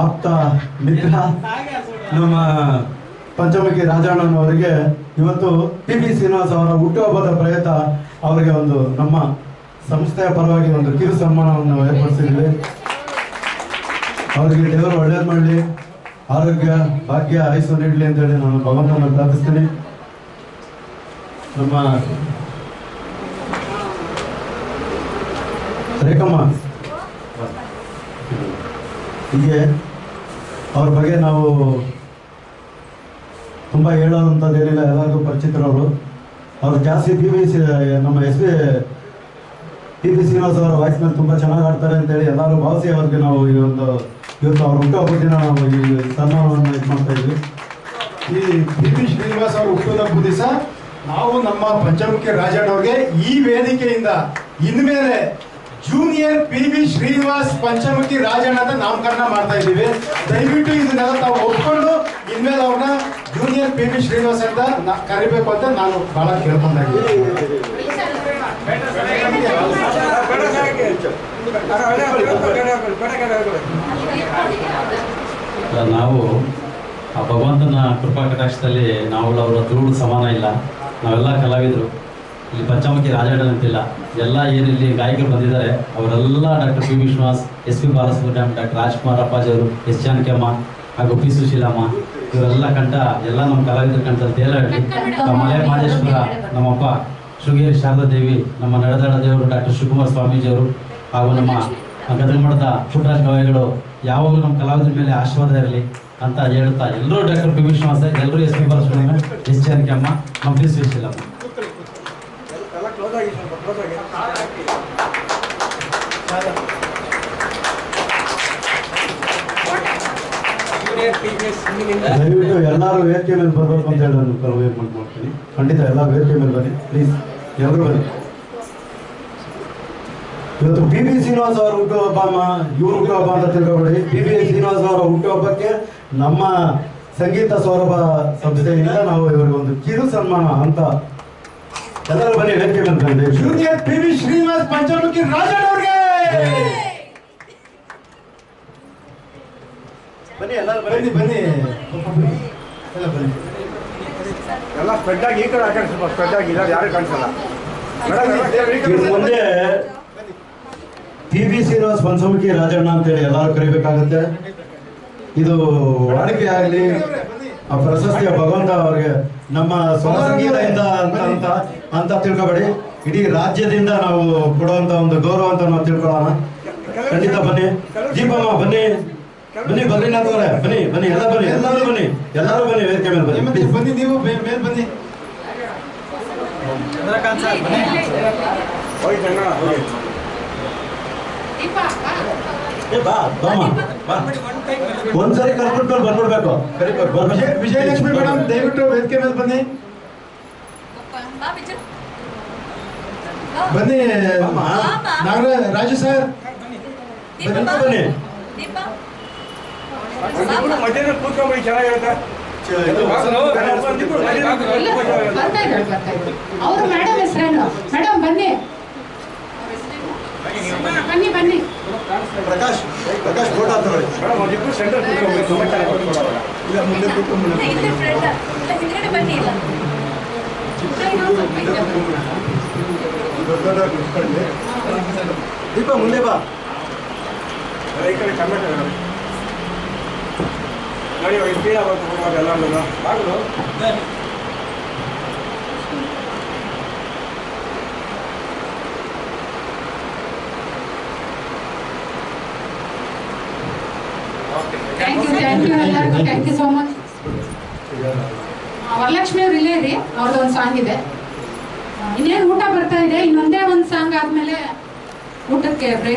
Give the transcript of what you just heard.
ಆಪ್ತ ಮಿತ್ರ ನಮ್ಮ ಪಂಚಮುಖಿ ರಾಜಣ್ಣನವರಿಗೆ ಇವತ್ತು ಪಿ ಬಿ ಶ್ರೀನಿವಾಸ್ ಅವರ ಹುಟ್ಟುಹಬ್ಬದ ಪ್ರಯತ್ನ ಅವರಿಗೆ ಒಂದು ನಮ್ಮ ಸಂಸ್ಥೆಯ ಪರವಾಗಿ ಒಂದು ಕಿರು ಸನ್ಮಾನವನ್ನು ಏರ್ಪಡಿಸಿದ್ವಿ ಅವರಿಗೆ ದೇವರು ಒಳ್ಳೇದು ಮಾಡಲಿ, ಆರೋಗ್ಯ, ಭಾಗ್ಯ, ಆಯಸ್ಸು ನೀಡಲಿ ಅಂತೇಳಿ ನಾನು ಭಗವಂತನ ಪ್ರಾರ್ಥಿಸ್ತೀನಿ. ನಮ್ಮ ರೇಖಮ್ಮ ಹೀಗೆ ಅವ್ರ ಬಗ್ಗೆ ನಾವು ತುಂಬ ಹೇಳೋದಂಥದ್ದು ಏನಿಲ್ಲ, ಎಲ್ಲರಿಗೂ ಪರಿಚಿತರವರು ಅವ್ರು. ಜಾಸ್ತಿ ಪಿ ವಿ ಸಿ ನಮ್ಮ S P P B Srinivas ಅವರ ವಾಯ್ಸ್ನಲ್ಲಿ ತುಂಬ ಚೆನ್ನಾಗಿ ಆಡ್ತಾರೆ ಅಂತೇಳಿ ಎಲ್ಲರೂ ಭಾವಿಸಿ ಅವ್ರಿಗೆ ನಾವು ಈ ಒಂದು ಇವತ್ತು ಅವ್ರ ಹುಟ್ಟುಹಬ್ಬದ ದಿನ ನಾವು ಈ ಸನ್ಮಾನವನ್ನು ಇದು ಮಾಡ್ತಾ ಇದ್ವಿ. ಈ ಪಿ ಪಿ ಶ್ರೀನಿವಾಸ್ ಅವರು ಹುಟ್ಟುಹಬ್ಬ ದಿವಸ ನಾವು ನಮ್ಮ ಪಂಚಮುಖಿ ರಾಜಣ್ಣವ್ರಿಗೆ ಈ ವೇದಿಕೆಯಿಂದ ಇನ್ಮೇಲೆ junior P B Srinivas Panchamukhi Rajanna ಅಂತ ನಾಮಕರಣ ಮಾಡ್ತಾ ಇದ್ದೀವಿ. ದಯವಿಟ್ಟು ಇದನ್ನೆಲ್ಲ ತಾವು ಒಪ್ಕೊಂಡು ಇನ್ಮೇಲೆ ಅವ್ರನ್ನ ಜೂನಿಯರ್ ಪಿ ಬಿ ಶ್ರೀನಿವಾಸ್ ಅಂತ ಕರಿಬೇಕು ಅಂತ ನಾನು ಬಹಳ ಅಲ್ಲ, ನಾವು ಆ ಭಗವಂತನ ಕೃಪಾ ಕಟಾಕ್ಷದಲ್ಲಿ ನಾವು ಅವರ ಧೂಳು ಸಮಾನ ಇಲ್ಲ. ನಾವೆಲ್ಲ ಕಲಾವಿದರು. ಇಲ್ಲಿ ಪಂಚಮುಖಿ ರಾಜಣ್ಣ ಅಂತಿಲ್ಲ. ಎಲ್ಲ ಏನಿಲ್ಲಿ ಗಾಯಕರು ಬಂದಿದ್ದಾರೆ ಅವರೆಲ್ಲ doctor P Vishwas S P Balasubrahmanyam doctor Rajkumar ಅಪ್ಪಾಜಿಯವರು S ಜಾನಕಿಯಮ್ಮ ಹಾಗೂ ಪಿ ಸುಶೀಲಮ್ಮ ಇವರೆಲ್ಲ ಕಂಠ ಎಲ್ಲ ನಮ್ಮ ಕಲಾವಿದರ ಕಂಠದಲ್ಲಿ ತೇಲಾಡಿ ನಮ್ಮ ಮಲೆ ಮಹದೇಶ್ವರ ನಮ್ಮಪ್ಪ ಶೃಂಗೇರಿ ಶಾರದಾ ದೇವಿ ನಮ್ಮ ನಡೆದಾಡ ದೇವರು ಡಾಕ್ಟರ್ ಶಿವಕುಮಾರ್ ಸ್ವಾಮೀಜಿಯವರು ಹಾಗೂ ನಮ್ಮ ಗದಗ ಮಠದ ಕವಿಗಳು ಗವಾಯಿಗಳು ಯಾವಾಗಲೂ ನಮ್ಮ ಕಲಾವಿದರ ಮೇಲೆ ಆಶೀರ್ವಾದ ಇರಲಿ ಅಂತ ಹೇಳ್ತಾ ಎಲ್ಲರೂ ಡಾಕ್ಟರ್ ಪಿ ವಿಶ್ವಾಸ ಎಲ್ಲರೂ S P Balasubrahmanya S Janakiamma ನಮ್ಮ ಪಿ ಸುಶೀಲಮ್ಮ ದಯವಿಟ್ಟು ಎಲ್ಲರೂ ವೇದಿಕೆ ಮೇಲೆ ಬರಬೇಕು ಅಂತ ಹೇಳಿ ನಾನು ಕರ್ವೇಟ್ ಮಾಡ್ತೀನಿ. ಖಂಡಿತ ಎಲ್ಲ ವೇದಿಕೆ ಮೇಲೆ ಬನ್ನಿ. ಪ್ಲೀಸ್ ಎಲ್ಲರೂ ಬನ್ನಿ. ಇವತ್ತು ಪಿ ಬಿ ಶ್ರೀನಿವಾಸ್ ಅವರ ಹುಟ್ಟುಹಬ್ಬ ಇವ್ರ ಹುಟ್ಟುಹಬ್ಬ ಅಂತ ತಿಳ್ಕೊಬೇಡಿ. ಪಿ ಬಿ ಶ್ರೀನಿವಾಸ್ ಅವರ ಹುಟ್ಟುಹಬ್ಬಕ್ಕೆ ನಮ್ಮ ಸಂಗೀತ ಸೌರಭ ಸಂಸ್ಥೆಯಿಂದ ನಾವು ಇವರಿಗೆ ಒಂದು ಕಿರು ಸನ್ಮಾನ ಅಂತ ಎಲ್ಲರೂ ಬನ್ನಿ ವೇದಿಕೆ ಬಂದ್ರೆ. Junior P V Srinivas Panchamukhi ರಾಜಣ್ಣವ್ರಿಗೆ ಬನ್ನಿ ಎಲ್ಲರೂ ಬನ್ನಿ. ಬನ್ನಿ ಎಲ್ಲ ಬನ್ನಿ. ಎಲ್ಲ ಸ್ಪ್ರೆಡ್ ಆಗಿ ಈ ಕಡೆ ಸ್ವಲ್ಪ ಸ್ಪ್ರೆಡ್ ಆಗಿ ಇಲ್ಲ ಯಾರು ಕಾಣಿಸಲ್ಲ. ಮುಂದೆ ಪಿ ಬಿ ಶ್ರೀನಿವಾಸ್ ಪಂಚಮುಖಿ ರಾಜಣ್ಣ ಅಂತೇಳಿ ಎಲ್ಲರೂ ಕರಿಬೇಕಾಗುತ್ತೆ. ಇದು ವಾಡಿಕೆ ಆಗಲಿ ಆ ಪ್ರಶಸ್ತಿಯ ಭಗವಂತ ಅವರಿಗೆ ನಮ್ಮ ಸ್ವಸಂಗೀತದಿಂದ ಅಂತ ಅಂತ ಅಂತ ತಿಳ್ಕೊಬೇಡಿ. ಇಡೀ ರಾಜ್ಯದಿಂದ ನಾವು ಕೊಡುವಂತ ಒಂದು ಗೌರವ ಅಂತ ನಾವು ತಿಳ್ಕೊಳ್ಳೋಣ. ಖಂಡಿತ ಬನ್ನಿ. ದೀಪಮ್ಮ ಬನ್ನಿ. ಬನ್ನಿ ಬನ್ನಿ ಅವರೇ ಬನ್ನಿ ಬನ್ನಿ. ಎಲ್ಲ ಬನ್ನಿ. ಎಲ್ಲರೂ ಬನ್ನಿ. ಎಲ್ಲರೂ ಬನ್ನಿ. ವೇದಿಕೆ ಮೇಲೆ ಬನ್ನಿ. ಮತ್ತೆ ಬನ್ನಿ ನೀವು ಮೇಲೆ ಬನ್ನಿ. ಚಂದ್ರಕಾಂತ್ ಸರ್ ಬನ್ನಿ. ಒಂದ್ಸರಿ ಕರ್ಕೊಂಡು ಬಂದ್ಬಿಡ್ಬೇಕು ವಿಜಯಲಕ್ಷ್ಮಿ ಮೇಡಮ್ ದಯವಿಟ್ಟು ವೇದಿಕೆ ಮೇಲೆ ಬನ್ನಿ. ಬನ್ನಿ ರಾಜು ಸರ್. ಬನ್ನಿ ಮಧ್ಯಾಹ್ನ ಕೂತ್ಕೊಂಡ್ಬಿಡಿ ಚೆನ್ನಾಗಿರುತ್ತೆ. ಚ- ಇದು ಒಂದಿಬ್ರು ಮಧ್ಯಾಹ್ನ ಕೂತ್ಕೊಂಡು ಚೆನ್ನಾಗಿರುತ್ತೆ. ಬರ್ತಾ ಇದ್ದಾರೆ ಬರ್ತಾ ಇದ್ದಾರೆ ಅವರು ಮೇಡಮ್ ಹೆಸರೇನು ಮೇಡಮ್ ಬನ್ನಿ ಬನ್ನಿ ಬನ್ನಿ ಪ್ರಕಾಶ್ ಪ್ರಕಾಶ್ ಫೋಟೋ ತಗೊಳ್ಳಿ ಮೇಡಮ್ ಇಲ್ಲ ಮುಂದೆ ಕೂತ್ಕೊಂಡು ಹಿಂದ್ಗಡೆ ಬನ್ನಿ ಇಲ್ಲ ದೊಡ್ಡ ದೊಡ್ಡ ಕೂತ್ಕೊಳ್ಳಿ. ದೀಪ ಮುಂದೆ ಬಾ ಈ ಕಡೆ ಕರ್ನಾಟಕ ನೋಡಿ ಸ್ಪೀಡ್ ಹೋಗುವಾಗ ಎಲ್ಲ ಬಾಗಿಲು ಥ್ಯಾಂಕ್ ಯು ಥ್ಯಾಂಕ್ ಯು ಎಲ್ಲರಿಗೂ thank you so much Varalakshmi ಅವ್ರು ಇಲ್ಲೇ ರೀ ಅವ್ರದ್ದು ಒಂದು ಸಾಂಗ್ ಇದೆ. ಇನ್ನೇನು ಊಟ ಬರ್ತಾ ಇದೆ? ಇನ್ನೊಂದೇ ಒಂದು ಸಾಂಗ್ ಆದ್ಮೇಲೆ ಊಟಕ್ಕೆ ಬ್ರೇಕ್